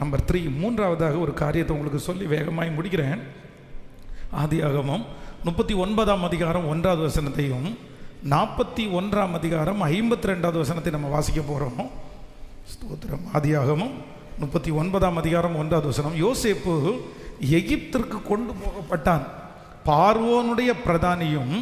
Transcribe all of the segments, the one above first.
Number three மூன்றாவதாக ஒரு காரியத்தை உங்களுக்கு சொல்லி வேகமாய் முடிக்கிறேன். ஆதியாகமம் முப்பத்தி ஒன்பதாம் அதிகாரம் ஒன்றாவது வசனத்தையும் நாற்பத்தி ஒன்றாம் அதிகாரம் ஐம்பத்தி ரெண்டாவது வசனத்தை நம்ம வாசிக்க போகிறோம் ஸ்தோத்திரம். ஆதியாகமும் முப்பத்தி ஒன்பதாம் அதிகாரம் ஒன்றாவது வசனம் யோசேப்பு எகிப்திற்கு கொண்டு போகப்பட்டான். பார்வோனுடைய பிரதானியும்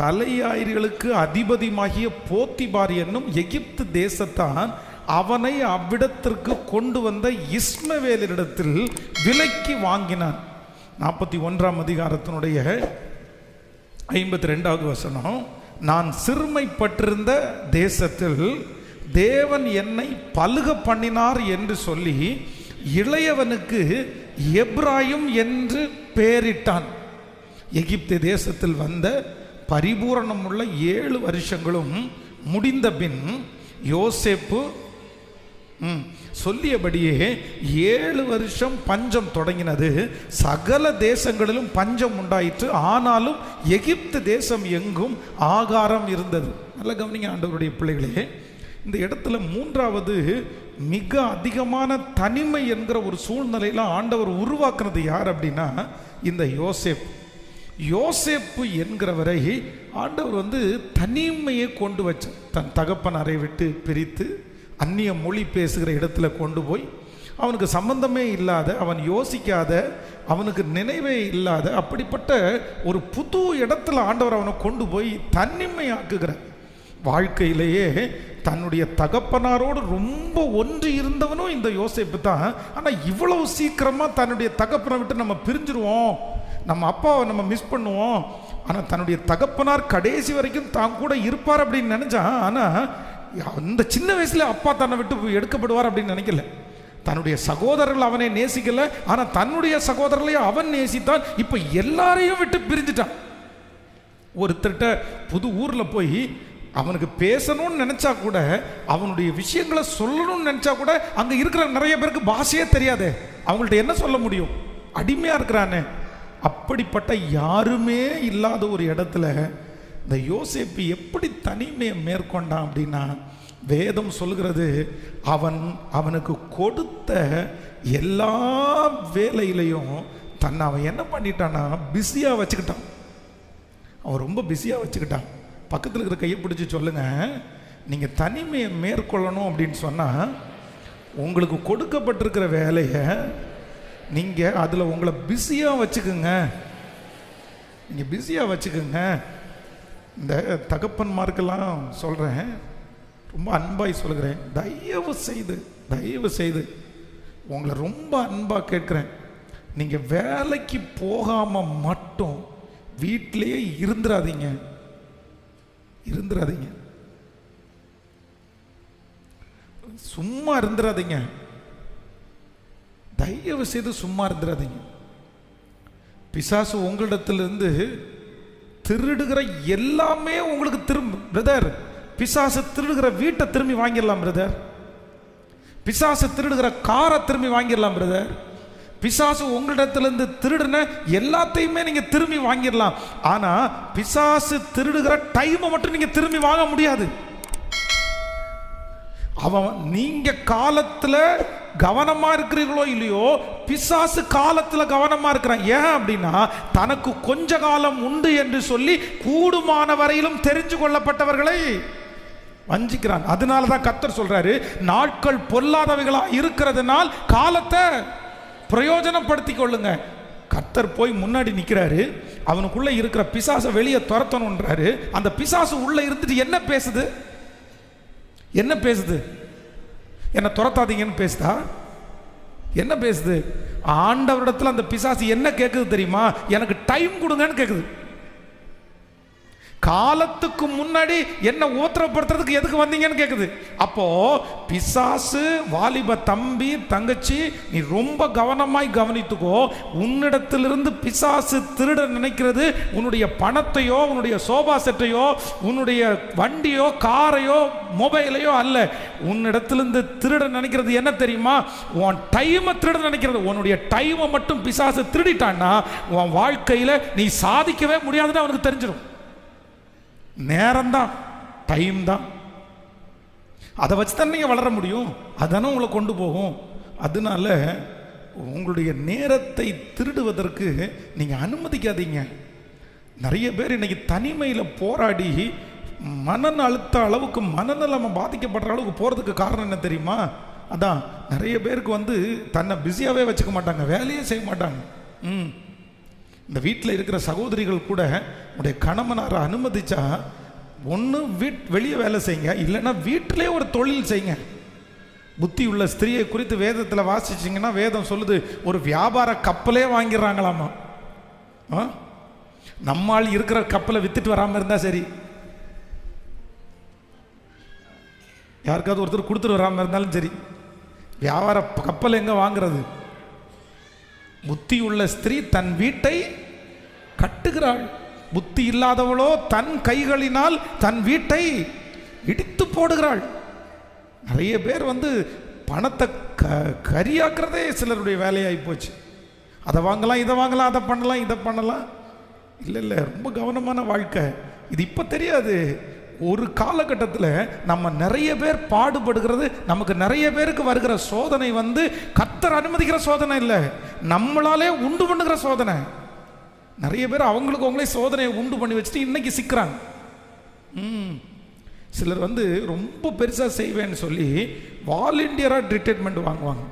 தலையாயிர்களுக்கு அதிபதியுமாகிய போத்திபார் என்னும் எகிப்து தேசத்தான் அவனை அவ்விடத்திற்கு கொண்டு வந்த இஸ்மவேலரிடத்தில் விலைக்கு வாங்கினான். நாற்பத்தி ஒன்றாம் அதிகாரத்தினுடைய ஐம்பத்தி ரெண்டாவது வசனம் நான் சிறுமைப்பட்டிருந்த தேசத்தில் தேவன் என்னை பலுக பண்ணினார் என்று சொல்லி இளையவனுக்கு எப்ராயும் என்று பெயரிட்டான். எகிப்து தேசத்தில் வந்த பரிபூரணமுள்ள ஏழு வருஷங்களும் முடிந்த பின் யோசேப்பு சொல்லியபடியே ஏழு வருஷம் பஞ்சம் தொடங்கினது. சகல தேசங்களிலும் பஞ்சம் உண்டாயிற்று. ஆனாலும் எகிப்து தேசம் எங்கும் ஆகாரம் இருந்தது. நல்ல கவனிங்க ஆண்டவருடைய பிள்ளைகளே இந்த இடத்துல மூன்றாவது மிக அதிகமான தனிமை என்கிற ஒரு சூழ்நிலையில் ஆண்டவர் உருவாக்குனது யார் அப்படின்னா இந்த யோசேப் யோசேப்பு என்கிறவரை ஆண்டவர் வந்து தனிமையை கொண்டு வச்சார். தன் தகப்பனாரை விட்டு பிரித்து அந்நிய மொழி பேசுகிற இடத்துல கொண்டு போய் அவனுக்கு சம்பந்தமே இல்லாத அவன் யோசிக்காத அவனுக்கு நினைவே இல்லாத அப்படிப்பட்ட ஒரு புது இடத்துல ஆண்டவர் அவனை கொண்டு போய் தனிமையாக்குகிறார் வாழ்க்கையிலேயே தன்னுடைய தகப்பனாரோடு ரொம்ப ஒன்று இருந்தவனும் இந்த யோசிப்பு தான். ஆனால் இவ்வளவு சீக்கிரமாக தன்னுடைய தகப்பனை விட்டு நம்ம பிரிஞ்சிருவோம். நம்ம அப்பாவை நம்ம மிஸ் பண்ணுவோம். ஆனால் தன்னுடைய தகப்பனார் கடைசி வரைக்கும் தான் கூட இருப்பார் அப்படின்னு நினச்சான். ஆனால் அந்த சின்ன வயசுல அப்பா தன்னை விட்டு எடுக்கப்படுவார் அப்படின்னு நினைக்கல. தன்னுடைய சகோதரர்கள் அவனை நேசிக்கல ஆனால் தன்னுடைய சகோதரர்களையும் அவன் நேசித்தான். இப்போ எல்லாரையும் விட்டு பிரிஞ்சுட்டான். ஒருத்தர்கிட்ட புது ஊரில் போய் அவனுக்கு பேசணும்னு நினச்சா கூட அவனுடைய விஷயங்களை சொல்லணும்னு நினச்சா கூட அங்கே இருக்கிற நிறைய பேருக்கு பாஷையே தெரியாதே. அவங்கள்ட்ட என்ன சொல்ல முடியும்? அடிமையாக இருக்கிறானே. அப்படிப்பட்ட யாருமே இல்லாத ஒரு இடத்துல இந்த யோசேப்பு எப்படி தனிமையை மேற்கொண்டான் அப்படின்னா வேதம் சொல்கிறது அவன் அவனுக்கு கொடுத்த எல்லா வேலையிலையும் தன்னை அவன் என்ன பண்ணிட்டான்னா பிஸியாக வச்சுக்கிட்டான். அவன் ரொம்ப பிஸியாக வச்சுக்கிட்டான். பக்கத்தில் இருக்கிற கையை பிடிச்சி சொல்லுங்கள் நீங்கள் தனிமையை மேற்கொள்ளணும் அப்படின்னு சொன்னால் உங்களுக்கு கொடுக்கப்பட்டிருக்கிற வேலையை நீங்கள் அதில் உங்களை பிஸியாக வச்சுக்கோங்க. நீங்கள் பிஸியாக வச்சுக்கோங்க. இந்த தகப்பன்மார்க்கெல்லாம் சொல்கிறேன் ரொம்ப அன்பாய் சொல்கிறேன் தயவு செய்து தயவு செய்து உங்களை ரொம்ப அன்பாக கேட்குறேன். நீங்கள் வேலைக்கு போகாமல் மட்டும் வீட்டிலேயே இருந்துடாதீங்க இருந்துடாதீங்க சும்மா இருந்துடாதீங்க தயவு செய்து சும்மா இருந்துடாதீங்க பிசாசு உங்களிடத்திலிருந்து திருடுகிற எல்லாமே உங்களுக்கு திரும்ப பிரதர் பிசாசு திருடுகிற வீட்டை திரும்பி வாங்கிடலாம் பிரதர் பிசாசு திருடுகிற காரை திரும்பி வாங்கிடலாம் பிரதர் பிசாசு உங்களிடத்திலிருந்து திருடுன எல்லாத்தையுமே நீங்கள் திரும்பி வாங்கிடலாம். ஆனால் பிசாசு திருடுகிற டைமை மட்டும் நீங்கள் திரும்பி வாங்க முடியாது. அவன் நீங்கள் காலத்தில் கவனமாக இருக்கிறீர்களோ இல்லையோ பிசாசு காலத்தில் கவனமாக இருக்கிறான். ஏன் அப்படின்னா தனக்கு கொஞ்ச காலம் உண்டு என்று சொல்லி கூடுமான வரையிலும் தெரிஞ்சு கொள்ளப்பட்டவர்களை. வஞ்சிக்கிறான். அதனால தான் கத்தர் சொல்றாரு நாட்கள் பொல்லாதவைகளா இருக்கிறதுனால் காலத்தை பிரயோஜனப்படுத்தி கொள்ளுங்க. கத்தர் போய் முன்னாடி நிற்கிறாரு அவனுக்குள்ளே இருக்கிற பிசாசை வெளியே துரத்தணுன்றாரு அந்த பிசாசு உள்ளே இருந்துட்டு என்ன பேசுது? என்ன பேசுது? என்னை துரத்தாதீங்கன்னு பேசுதா? என்ன பேசுது? ஆண்டவரிடத்தில் அந்த பிசாசு என்ன கேட்குது தெரியுமா? எனக்கு டைம் கொடுங்கன்னு கேட்குது காலத்துக்கு முன்னாடி என்ன ஊத்திரப்படுத்துறதுக்கு எதுக்கு வந்தீங்கன்னு கேட்குது அப்போ பிசாசு வாலிப தம்பி தங்கச்சி நீ ரொம்ப கவனமாய் கவனித்துக்கோ. உன்னிடத்திலிருந்து பிசாசு திருட நினைக்கிறது உன்னுடைய பணத்தையோ உன்னுடைய சோபா செட்டையோ உன்னுடைய வண்டியோ காரையோ மொபைலையோ அல்ல. உன்னிடத்திலிருந்து திருட நினைக்கிறது என்ன தெரியுமா? உன் டைமை திருட நினைக்கிறது. உன்னுடைய டைமை மட்டும் பிசாசு திருடிட்டான்னா உன் வாழ்க்கையில் நீ சாதிக்கவே முடியாதுன்னு அவனுக்கு தெரிஞ்சிடும் நேரம்தான் டைம் தான் அதை வச்சு தான் நீங்கள் வளர முடியும்? அதானே உங்களை கொண்டு போகும். அதனால உங்களுடைய நேரத்தை திருடுவதற்கு நீங்கள் அனுமதிக்காதீங்க. நிறைய பேர் இன்னைக்கு தனிமையில் போராடி மனன் அழுத்த அளவுக்கு மனநலம் பாதிக்கப்படுற அளவுக்கு போகிறதுக்கு காரணம் என்ன தெரியுமா? அதான் நிறைய பேருக்கு வந்து தன்னை பிஸியாகவே வச்சுக்க மாட்டாங்க வேலையே செய்ய மாட்டாங்க. ம். இந்த வீட்டில் இருக்கிற சகோதரிகள் கூட உடைய கணவனாரை அனுமதிச்சா ஒன்று வீட் வெளியே வேலை செய்யுங்க. இல்லைன்னா வீட்டிலே ஒரு தொழில் செய்யுங்க. புத்தி உள்ள ஸ்திரியை குறித்து வேதத்தில் வாசிச்சிங்கன்னா வேதம் சொல்லுது ஒரு வியாபார கப்பலே வாங்கிடுறாங்களாமா? ஆ? நம்மால் இருக்கிற கப்பலை வித்துட்டு வராமல் இருந்தால் சரி. யாருக்காவது ஒருத்தர் கொடுத்துட்டு வராமல் இருந்தாலும் சரி. வியாபார கப்பல் எங்கே வாங்குறது? புத்தி உள்ள ஸ்திரீ தன் வீட்டை கட்டுகிறாள். புத்தி இல்லாதவளோ தன் கைகளினால் தன் வீட்டை இடித்து போடுகிறாள். நிறைய பேர் வந்து பணத்தை க கரியாக்குறதே சிலருடைய வேலையாகி போச்சு. அதை வாங்கலாம் இதை வாங்கலாம் அதை பண்ணலாம் இதை பண்ணலாம். இல்லை இல்லை ரொம்ப கவனமான வாழ்க்கை. இது இப்போ தெரியாது. ஒரு காலகட்டத்தில் நம்ம நிறைய பேர் பாடுபடுகிறது நமக்கு நிறைய பேருக்கு வருகிற சோதனை வந்து கத்தர் அனுமதிக்கிற சோதனை இல்லை. நம்மளாலே உண்டு பண்ணுகிற சோதனை. நிறைய பேர் அவங்களுக்கு அவங்களே சோதனையை உண்டு பண்ணி வச்சுட்டு இன்னைக்கு சிக்கிறாங்க. ம். சிலர் வந்து ரொம்ப பெருசாக செய்வேன்னு சொல்லி வாலண்டியராக ரிட்டைர்மெண்ட் வாங்குவாங்க.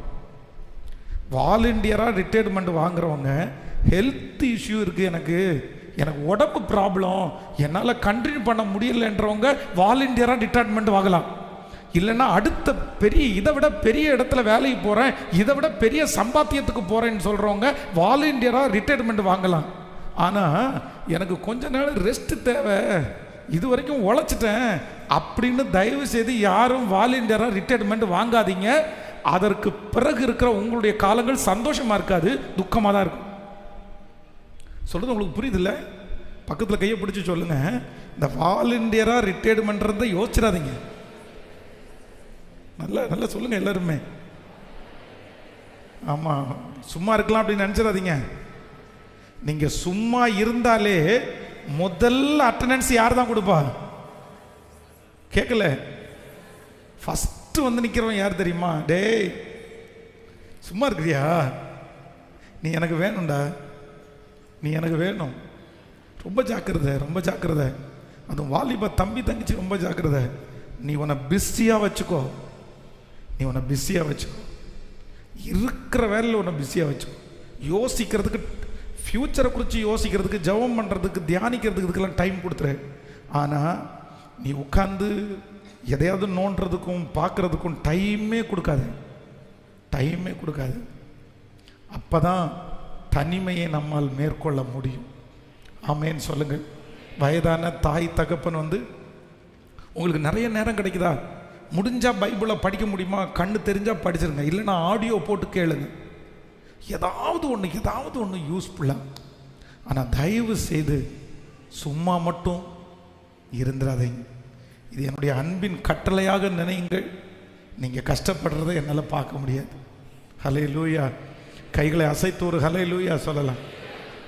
வாலண்டியராக ரிட்டைர்மெண்ட் வாங்குறவங்க ஹெல்த் இஷ்யூ இருக்குது எனக்கு. எனக்கு உடம்பு ப்ராப்ளம் என்னால் கண்டினியூ பண்ண முடியலன்றவங்க வாலண்டியராக ரிட்டையர்மெண்ட் வாங்கலாம். இல்லைன்னா அடுத்த பெரிய இதை விட பெரிய இடத்துல வேலைக்கு போகிறேன் இதை விட பெரிய சம்பாத்தியத்துக்கு போகிறேன்னு சொல்கிறவங்க வாலண்டியராக ரிட்டையர்மெண்ட் வாங்கலாம். ஆனால் எனக்கு கொஞ்ச நாள் ரெஸ்ட்டு தேவை. இது வரைக்கும் உழைச்சிட்டேன். அப்படின்னு தயவு செய்து யாரும் வாலண்டியராக ரிட்டையர்மெண்ட் வாங்காதீங்க. அதற்கு பிறகு இருக்கிற உங்களுடைய காலங்கள் சந்தோஷமாக இருக்காது துக்கமாக தான் இருக்கும். சொல்கிறது உங்களுக்கு புரியுதுல்ல? பக்கத்தில் கையை பிடிச்சி சொல்லுங்க. இந்த வாலண்டியராக ரிட்டையர்மெண்ட்றதை யோசிச்சிடாதீங்க. நல்லா நல்லா சொல்லுங்க எல்லாருமே. ஆமாம் சும்மா இருக்கலாம் அப்படின்னு நினச்சிடாதீங்க. நீங்கள் சும்மா இருந்தாலே முதல்ல அட்டண்டன்ஸ் யார் தான் கொடுப்பா? கேட்கல ஃபஸ்ட்டு வந்து நிற்கிறவன் யார் தெரியுமா? டேய் சும்மா இருக்கிறியா? நீ எனக்கு வேணும்டா. நீ எனக்கு வேணும். ரொம்ப ஜாக்கிரதை ரொம்ப ஜாக்கிரதை. அதுவும் வாலிப தம்பி தங்கச்சி ரொம்ப ஜாக்கிரதை. நீ உன்னை பிஸியாக வச்சுக்கோ. நீ உன்னை பிஸியாக வச்சுக்கோ. இருக்கிற வேலையில் உன்னை பிஸியாக வச்சுக்கோ. யோசிக்கிறதுக்கு ஃப்யூச்சரை குறித்து யோசிக்கிறதுக்கு ஜெபம் பண்ணுறதுக்கு தியானிக்கிறதுக்கு இதுக்கெல்லாம் டைம் கொடுத்துரு. ஆனால் நீ உட்காந்து எதையாவது நோண்டுறதுக்கும் பார்க்குறதுக்கும் டைமே கொடுக்காது. டைமே கொடுக்காது. அப்போ தான் தனிமையை நம்மால் மேற்கொள்ள முடியும். ஆமேன்னு சொல்லுங்கள். வயதான தாய் தகப்பன் வந்து உங்களுக்கு நிறைய நேரம் கிடைக்குதா? முடிஞ்சால் பைபிளை படிக்க முடியுமா? கண்ணு தெரிஞ்சால் படிச்சிருங்க. இல்லைன்னா ஆடியோ போட்டு கேளுங்க. ஏதாவது ஒன்று ஏதாவது ஒன்று யூஸ்ஃபுல்லாக ஆனால் தயவு செய்து சும்மா மட்டும் இருந்துடாதீங்க இது என்னுடைய அன்பின் கட்டளையாக நினையுங்கள். நீங்கள் கஷ்டப்படுறதை என்னால் பார்க்க முடியாது. ஹலே லூயா கைகளை அசைத்து ஒரு ஹலே லூயா சொல்லலாம்.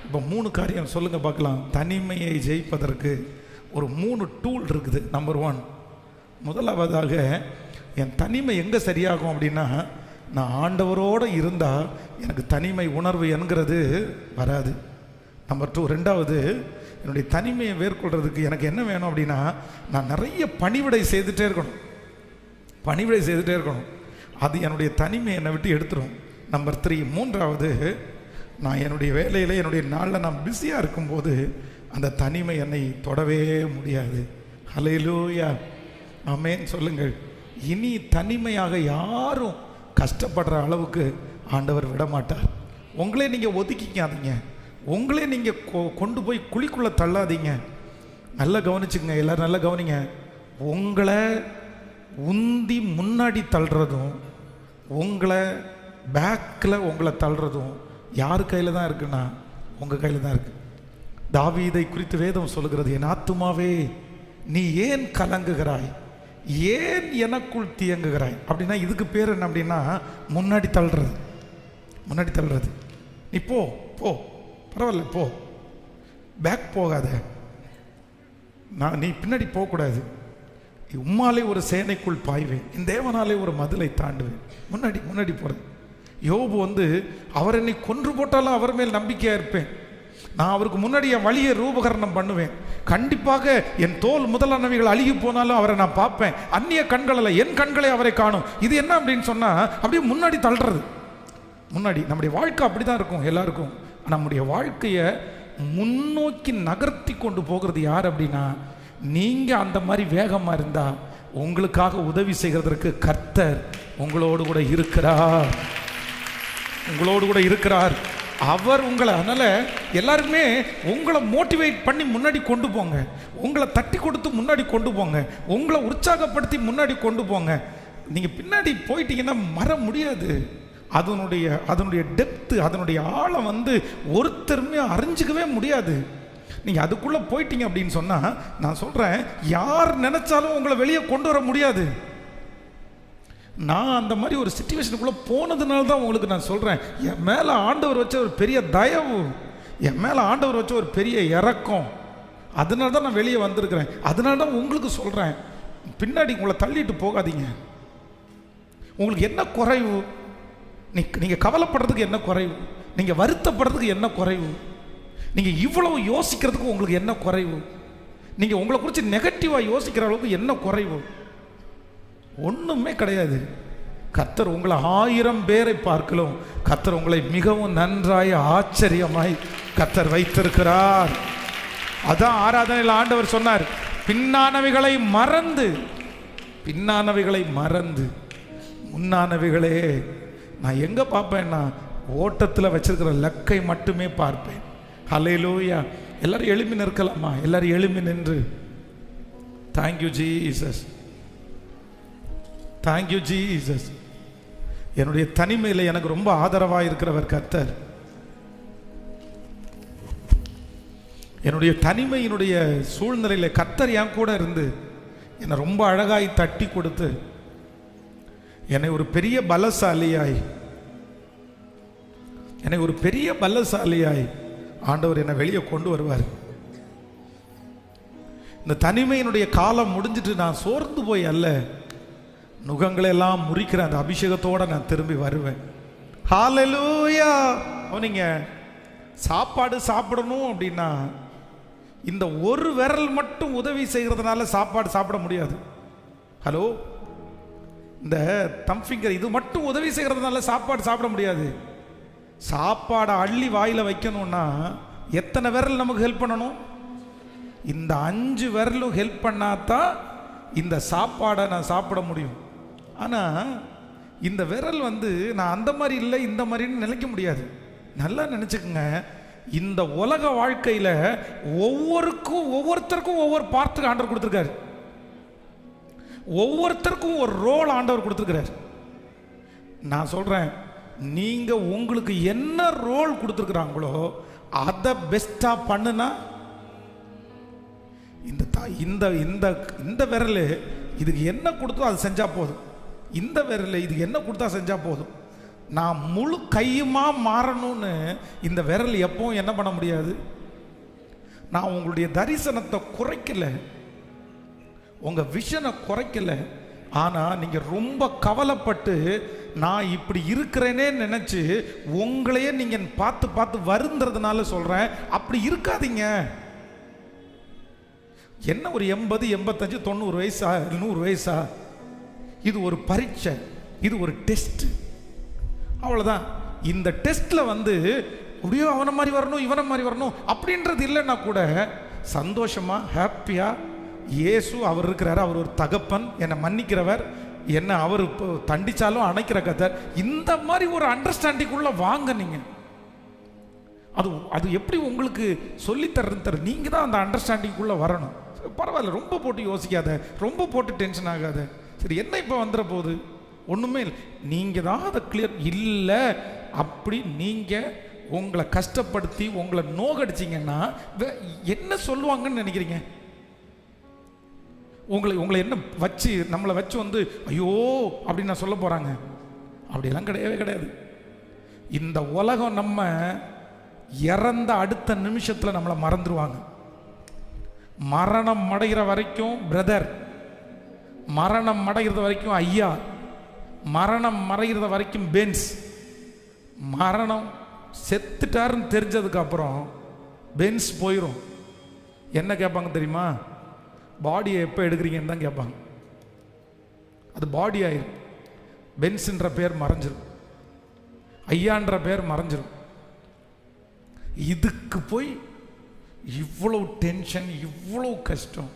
இப்போ மூணு காரியம் சொல்லுங்கள் பார்க்கலாம். தனிமையை ஜெயிப்பதற்கு ஒரு மூணு டூல் இருக்குது நம்பர் ஒன் முதலாவதாக என் தனிமை எங்கே சரியாகும் அப்படின்னா நான் ஆண்டவரோடு இருந்தால் எனக்கு தனிமை உணர்வு என்கிறது வராது. நம்பர் டூ ரெண்டாவது என்னுடைய தனிமையை மேற்கொள்கிறதுக்கு எனக்கு என்ன வேணும் அப்படின்னா நான் நிறைய பணிவிடை செய்துகிட்டே இருக்கணும். பணிவிடை செய்துகிட்டே இருக்கணும். அது என்னுடைய தனிமையை என்னை விட்டு எடுத்துரும். நம்பர் த்ரீ மூன்றாவது நான் என்னுடைய வேலையில் என்னுடைய நாளில் நான் பிஸியாக இருக்கும்போது அந்த தனிமை என்னை தொடவே முடியாது. ஹலையிலூயா ஆமேன்னு சொல்லுங்கள். இனி தனிமையாக யாரும் கஷ்டப்படுற அளவுக்கு ஆண்டவர் விடமாட்டார். உங்களே நீங்கள் ஒதுக்கிக்காதீங்க. உங்களே நீங்கள் கொ- கொண்டு போய் குழிக்குள்ளே தள்ளாதீங்க. நல்லா கவனிச்சுங்க எல்லோரும் நல்லா கவனிங்க. உங்களை உந்தி முன்னாடி தள்ளுறதும் உங்களை பேக்கில் உங்களை தள்ளுறதும் யார் கையில் தான் இருக்குன்னா உங்கள் கையில் தான் இருக்கு. தாவீதை குறித்து வேதம் சொல்லுகிறது என் ஆத்துமாவே நீ ஏன் கலங்குகிறாய்? ஏன் எனக்குள் தியங்குகிறாய்? அப்படின்னா இதுக்கு பேர் என்ன அப்படின்னா முன்னாடி தள்ளுறது. முன்னாடி தள்ளுறது. நீ போ போ. பரவாயில்ல போ. பேக் போகாத. நான் நீ பின்னாடி போகக்கூடாது. உம்மாலே ஒரு சேனைக்குள் பாய்வேன். என் தேவனாலே ஒரு மதிலை தாண்டுவேன். முன்னாடி முன்னாடி போகிறேன் யோபு வந்து அவர் என்னை கொன்று போட்டாலும் அவர் மேல் நம்பிக்கையாக இருப்பேன். நான் அவருக்கு முன்னாடி என் வழியை ரூபகரணம் பண்ணுவேன். கண்டிப்பாக என் தோல் முதலானவைகள் அழுகி போனாலும் அவரை நான் பார்ப்பேன். அந்நிய கண்களில் என் கண்களை அவரை காணும். இது என்ன அப்படின்னு சொன்னால் அப்படியே முன்னாடி தள்ளுறது. முன்னாடி நம்முடைய வாழ்க்கை அப்படி தான் இருக்கும் எல்லாருக்கும். நம்முடைய வாழ்க்கையை முன்னோக்கி நகர்த்தி கொண்டு போகிறது யார் அப்படின்னா நீங்கள் அந்த மாதிரி வேகமாக இருந்தால் உங்களுக்காக உதவி செய்கிறதற்கு கர்த்தர் உங்களோடு கூட இருக்கிறார். உங்களோடு கூட இருக்கிறார். அவர் உங்களை அதனால் எல்லாருமே உங்களை மோட்டிவேட் பண்ணி முன்னாடி கொண்டு போங்க. உங்களை தட்டி கொடுத்து முன்னாடி கொண்டு போங்க. உங்களை உற்சாகப்படுத்தி முன்னாடி கொண்டு போங்க. நீங்கள் பின்னாடி போயிட்டீங்கன்னா மற முடியாது. அதனுடைய அதனுடைய டெப்த்து அதனுடைய ஆழம் வந்து ஒருத்தருமே அறிஞ்சிக்கவே முடியாது. நீங்கள் அதுக்குள்ளே போயிட்டீங்க அப்படின்னு சொன்னால் நான் சொல்கிறேன் யார் நினச்சாலும் உங்களை வெளியே கொண்டு வர முடியாது. நான் அந்த மாதிரி ஒரு சுச்சுவேஷனுக்குள்ளே போனதுனால தான் உங்களுக்கு நான் சொல்கிறேன் என் மேலே ஆண்டவர் வச்ச ஒரு பெரிய தயவு என் மேலே ஆண்டவர் வச்ச ஒரு பெரிய இறக்கம் அதனால தான் நான் வெளியே வந்திருக்கிறேன். அதனால தான் உங்களுக்கு சொல்கிறேன் பின்னாடி உங்களை தள்ளிட்டு போகாதீங்க. உங்களுக்கு என்ன குறைவு? நீ நீங்கள் கவலைப்படுறதுக்கு என்ன குறைவு? நீங்கள் வருத்தப்படுறதுக்கு என்ன குறைவு? நீங்கள் இவ்வளவு யோசிக்கிறதுக்கு உங்களுக்கு என்ன குறைவு? நீங்கள் உங்களை குறித்து நெகட்டிவாக யோசிக்கிற அளவுக்கு என்ன குறைவு? ஒன்றுமே கிடையாது. கத்தர் உங்களை ஆயிரம் பேரை பார்க்கலாம் கத்தர் உங்களை மிகவும் நன்றாய் ஆச்சரியமாய் கத்தர் வைத்திருக்கிறார். அதான் ஆராதனையில் ஆண்டவர் சொன்னார் பின்னானவைகளை மறந்து பின்னானவைகளை மறந்து முன்னானவைகளே நான் எங்கே பார்ப்பேன்னா ஓட்டத்தில் வச்சிருக்கிற லக்கை மட்டுமே பார்ப்பேன். ஹalleluya. எல்லாரும் எழுப்பி நிற்கலாமா? எல்லாரும் எழுப்பி நின்று. தேங்க்யூ ஜீசஸ் தேங்க்யூ ஜீசஸ் என்னுடைய தனிமையில் எனக்கு ரொம்ப ஆதரவாக இருக்கிறவர் கர்த்தர். என்னுடைய தனிமையினுடைய சூழ்நிலையில் கர்த்தர் என் கூட இருந்து என்னை ரொம்ப அழகாய் தட்டி கொடுத்து என்னை ஒரு பெரிய பலசாலியாய் என்னை ஒரு பெரிய பலசாலியாய் ஆண்டவர் என்னை வெளியே கொண்டு வருவார். இந்த தனிமையினுடைய காலம் முடிஞ்சிட்டு நான் சோர்ந்து போய் அல்ல. நுகங்களை எல்லாம் முறிக்கிற அந்த அபிஷேகத்தோட நான் திரும்பி வருவேன். ஹalleluya அவனிங்க சாப்பாடு சாப்பிடணும் அப்படின்னா இந்த ஒரு விரல் மட்டும் உதவி செய்கிறதுனால சாப்பாடு சாப்பிட முடியாது. ஹலோ இந்த தம் ஃபிங்கர் இது மட்டும் உதவி செய்கிறதுனால சாப்பாடு சாப்பிட முடியாது. சாப்பாடை அள்ளி வாயில் வைக்கணும்னா எத்தனை விரல் நமக்கு ஹெல்ப் பண்ணணும்? இந்த அஞ்சு விரலும் ஹெல்ப் பண்ணாதான் இந்த சாப்பாடை நான் சாப்பிட முடியும். ஆனால் இந்த விரல் வந்து நான் அந்த மாதிரி இல்லை இந்த மாதிரின்னு நினைக்க முடியாது. நல்லா நினச்சிக்கோங்க. இந்த உலக வாழ்க்கையில் ஒவ்வொருக்கும் ஒவ்வொருத்தருக்கும் ஒவ்வொரு பார்ட்டுக்கு ஆண்டவர் கொடுத்துருக்காரு. ஒவ்வொருத்தருக்கும் ஒரு ரோல் ஆண்டவர் கொடுத்துருக்கிறார். நான் சொல்கிறேன் நீங்கள் உங்களுக்கு என்ன ரோல் கொடுத்துருக்குறாங்களோ அதை பெஸ்ட்டாக பண்ணுனா இந்த தா- இந்த இந்த இந்த விரல் இதுக்கு என்ன கொடுத்தோ அது செஞ்சால் போதும். இந்த விரல் இது என்ன கொடுத்தா செஞ்சால் போதும்? நான் முழு கையுமா மாறணும்னு இந்த விரல் எப்பவும் என்ன பண்ண முடியாது? நான் உங்களுடைய தரிசனத்தை குறைக்கல. உங்கள் விஷனை குறைக்கல. ஆனால் நீங்கள் ரொம்ப கவலைப்பட்டு நான் இப்படி இருக்கிறேனே நினச்சி உங்களையே நீங்கள் பார்த்து பார்த்து வருந்துறதுனால சொல்கிறேன் அப்படி இருக்காதீங்க. என்ன ஒரு எண்பது எண்பத்தஞ்சு தொண்ணூறு வயசா நூறு வயசா? இது ஒரு பரீட்சை இது ஒரு டெஸ்ட் அவ்வளோதான் இந்த டெஸ்ட்டில் வந்து அப்படியோ அவனை மாதிரி வரணும் இவனை மாதிரி வரணும் அப்படின்றது இல்லைன்னா கூட சந்தோஷமா ஹாப்பியா இயேசு அவர் இருக்கிறாரு அவர் ஒரு தகப்பன் என்னை மன்னிக்கிறவர் என்ன அவர் இப்போ தண்டிச்சாலும் அணைக்கிற கதை இந்த மாதிரி ஒரு அண்டர்ஸ்டாண்டிங்குள்ள வாங்க நீங்கள் அது அது எப்படி உங்களுக்கு சொல்லித்தரது தர நீங்கள் தான் அந்த அண்டர்ஸ்டாண்டிங்குள்ளே வரணும். பரவாயில்ல ரொம்ப போட்டு யோசிக்காத ரொம்ப போட்டு டென்ஷன் ஆகாத. சரி என்ன இப்போ வந்துட போகுது ஒன்றுமே இல்லை. நீங்கள் தான் அதை கிளியர் இல்லை அப்படி நீங்கள் உங்களை கஷ்டப்படுத்தி உங்களை நோகடிச்சிங்கன்னா வே- என்ன சொல்லுவாங்கன்னு நினைக்கிறீங்க? உங்களை உங்களை என்ன வச்சு நம்மளை வச்சு வந்து ஐயோ! அப்படின்னு நான் சொல்ல போகிறாங்க அப்படிலாம் கிடையவே கிடையாது. இந்த உலகம் நம்ம இறந்த அடுத்த நிமிஷத்தில் நம்மளை மறந்துடுவாங்க மரணம் அடைகிற வரைக்கும் பிரதர் மரணம் அடைகிறது வரைக்கும் ஐயா மரணம் மறைகிறது வரைக்கும் பென்ஸ். மரணம் செத்துட்டாருன்னு தெரிஞ்சதுக்கு அப்புறம் பென்ஸ் போயிடும் என்ன கேட்பாங்க தெரியுமா? பாடியை எப்போ எடுக்கிறீங்கன்னு தான் கேட்பாங்க. அது பாடி ஆயிரும். பென்ஸுன்ற பேர் மறைஞ்சிரும். ஐயான்ற பேர் மறைஞ்சிரும். இதுக்கு போய் இவ்வளோ டென்ஷன் இவ்வளோ கஷ்டம்.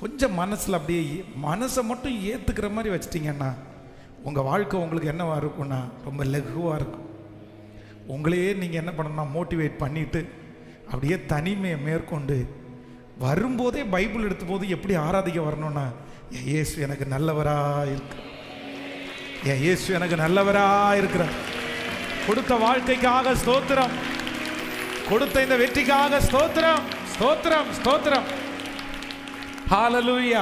கொஞ்சம் மனசில் அப்படியே மனசை மட்டும் ஏற்றுக்கிற மாதிரி வச்சிட்டிங்கன்னா உங்கள் வாழ்க்கை உங்களுக்கு என்னவாக இருக்கும்னா ரொம்ப லகுவாக இருக்கும். உங்களையே நீங்கள் என்ன பண்ணணும்னா மோட்டிவேட் பண்ணிவிட்டு அப்படியே தனிமையை மேற்கொண்டு வரும்போதே பைபிள் எடுத்த போது எப்படி ஆராதிக்க வரணும்னா என் இயேசு எனக்கு நல்லவராக இருக்கு. என் இயேசு எனக்கு நல்லவராக இருக்கிறார். கொடுத்த வாழ்க்கைக்காக ஸ்தோத்திரம். கொடுத்த இந்த வெற்றிக்காக ஸ்தோத்திரம் ஸ்தோத்திரம் ஸ்தோத்திரம். Hallelujah.